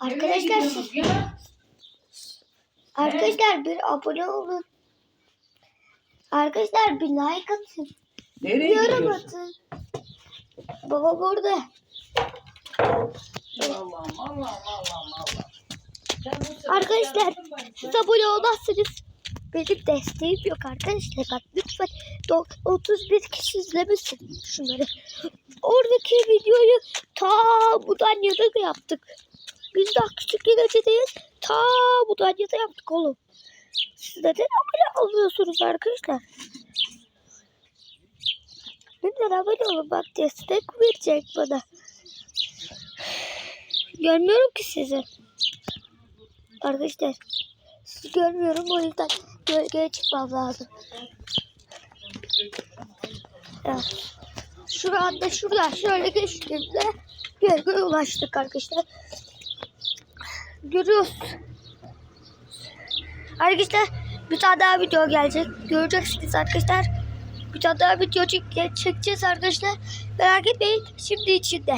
Arkadaşlar siz, arkadaşlar bir abone olun. Arkadaşlar bir like atın. Nereye Yorum atın. Baba burada. Allah'ım Allah'ım Allah'ım Allah'ım. Arkadaşlar siz abone olmazsınız. Benim desteğim yok arkadaşlar. Bak lütfen do- 31 kişi izlemesin şunları. Oradaki videoyu ta Mudanya'da da yaptık. Biz daha küçük geleceğiz. Ta Mudanya'da yaptık oğlum. Siz neden abone olmuyorsunuz arkadaşlar? Lütfen abone olun bak destek verecek bana. Görmüyorum ki sizi. Arkadaşlar sizi görmüyorum o yüzden gölgeye çıkmam lazım. Evet. Şu anda şuradan şöyle geçtiğimde gölgeye ulaştık arkadaşlar. Görüyoruz. Arkadaşlar bir tane daha video gelecek. Göreceksiniz arkadaşlar. Bir tane daha video çek- çekeceğiz arkadaşlar. Merak etmeyin. Şimdi içinde.